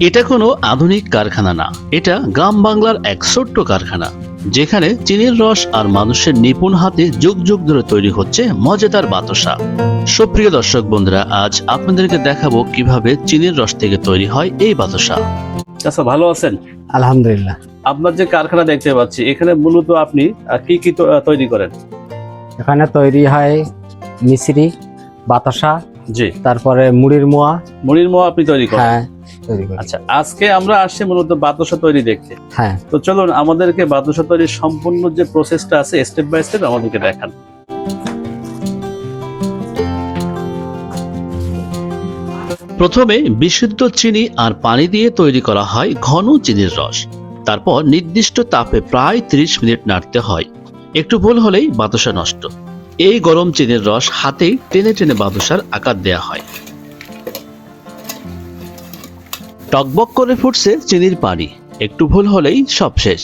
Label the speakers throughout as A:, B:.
A: এটা কোনো আধুনিক কারখানা না। এটা গ্রাম বাংলার এক ছোট্ট কারখানা যেখানে চিনির রস আর মানুষের নিপুণ হাতে যুগ যুগ ধরে তৈরি হচ্ছে মজাদার বাতাসা। সুপ্রিয় দর্শক বন্ধুরা আজ আপনাদেরকে দেখাবো কীভাবে চিনির রস থেকে তৈরি হয় এই বাতাসা। আচ্ছা ভালো আছেন?
B: আলহামদুলিল্লাহ।
A: আপনার যে কারখানা দেখতে পাচ্ছি এখানে মূলত আপনি আহ, কি কি তৈরি করেন?
B: এখানে তৈরি হয় মিশ্রি বাতাসা
A: জি।
B: তারপরে মুড়ির মোয়া।
A: মুড়ির মোয়া আপনি তৈরি করেন?
B: হ্যাঁ তৈরি করি।
A: আচ্ছা আজকে আমরা আসছি মূলত বাতাসা তৈরি দেখতে।
B: হ্যাঁ।
A: তো চলুন আমাদেরকে বাতাসা তৈরির সম্পূর্ণ যে প্রসেসটা আছে স্টেপ বাই স্টেপ আমাদেরকে দেখান। প্রথমে বিশুদ্ধ চিনি আর পানি দিয়ে তৈরি করা হয় ঘন চিনির রস। তারপর নির্দিষ্ট তাপে প্রায় 30 মিনিট নাড়তে হয়। একটু ভুল হলেই বাতাসা নষ্ট। এই গরম চিনির রস হাতেই টেনে টেনে বাতাসার আকার দেয়া হয়। টকবক করে ফুটছে চিনির পানি। একটু ভুল হলেই সব শেষ।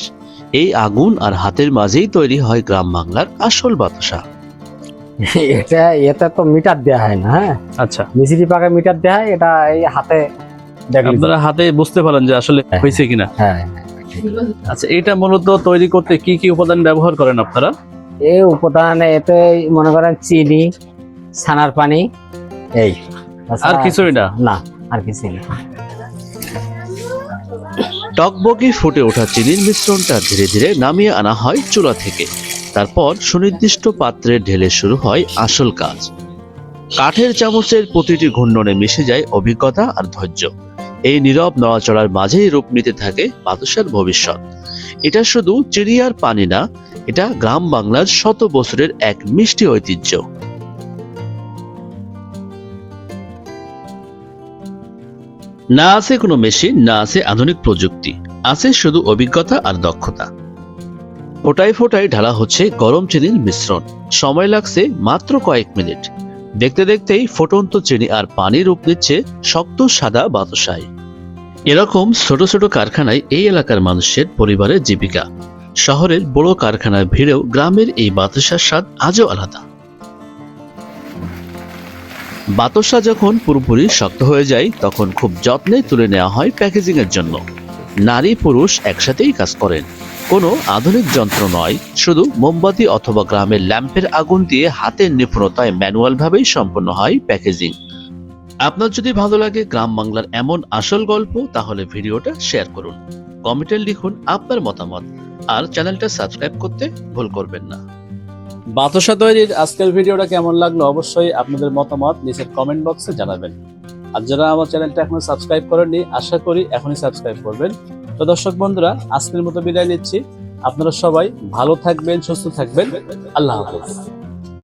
A: এই আগুন আর হাতের মাঝেই তৈরি হয় গ্রাম বাংলার আসল বাতাসা
B: এটা এতে তো মিটার দেওয়া হয় না হ্যাঁ?
A: আচ্ছা।
B: মিশ্রি পাকে মিটার দেওয়া হয় এটা এই হাতে
A: আপনারা হাতে বুঝতে পারেন যে আসলে
B: হ্যাঁ।
A: হয়েছে কিনা।
B: হ্যাঁ
A: আচ্ছা এটা মূলত তৈরি করতে কি কি উপাদান ব্যবহার করেন আপনারা?
B: এই উপাদান এতে মনে করেন চিনি ছানার পানি। এই।
A: আর কিছুই না?
B: না আর কিছু না।
A: টকবগে ফুটে ওঠা চিনির মিশ্রণটা ধীরে ধীরে নামিয়ে আনা হয় চুলা থেকে। তারপর সুনির্দিষ্ট পাত্রে ঢেলে শুরু হয় আসল কাজ। কাঠের চামচের প্রতিটি ঘূর্ণনে মিশে যায় অভিজ্ঞতা আর ধৈর্য। এই নীরব নড়াচড়ার মাঝেই রূপ নিতে থাকে বাতাসার ভবিষ্যৎ। এটা শুধু চিনি আর পানি না এটা গ্রাম বাংলার শত বছরের এক মিষ্টি ঐতিহ্য। না আছে কোনো মেশিন, না আছে আধুনিক প্রযুক্তি, আছে শুধু অভিজ্ঞতা আর দক্ষতা। ফোটায় ফোটায় ঢালা হচ্ছে গরম চিনির মিশ্রণ, সময় লাগছে মাত্র কয়েক মিনিট। দেখতে দেখতেই ফোটন্ত চিনি আর পানি রূপ নিচ্ছে শক্ত সাদা বাতাসায়। এরকম ছোট ছোট কারখানায় এই এলাকার মানুষের পরিবারের জীবিকা। শহরের বড় কারখানার ভিড়েও গ্রামের এই বাতাসার স্বাদ আজও আলাদা। বাতাসা যখন পুরোপুরি শক্ত হয়ে যায়, তখন খুব যত্নে তুলে নেওয়া হয় প্যাকেজিং এর জন্য। নারী পুরুষ একসাথেই কাজ করেন। কোনো আধুনিক যন্ত্র নয়, শুধু মোমবাতি অথবা গ্রামের ল্যাম্পের আগুন দিয়ে হাতের নিপুণতায় ম্যানুয়াল ভাবেই সম্পন্ন হয় প্যাকেজিং। আপনার যদি ভালো লাগে গ্রাম বাংলার এমন আসল গল্প, তাহলে ভিডিওটা শেয়ার করুন। কমেন্টে লিখুন আপনার মতামত। আর চ্যানেলটা সাবস্ক্রাইব করতে ভুল করবেন না। বাতাসা তৈরির আজকের ভিডিওটা কেমন লাগল অবশ্যই আপনাদের মতামত নিচের কমেন্ট বক্সে জানাবেন। আর যারা আমার চ্যানেলটা এখনও সাবস্ক্রাইব করেননি, আশা করি এখনই সাবস্ক্রাইব করবেন। তো দর্শক বন্ধুরা, আজকের মতো বিদায় নিচ্ছি। আপনারা সবাই ভালো থাকবেন, সুস্থ থাকবেন। আল্লাহ হাফেজ।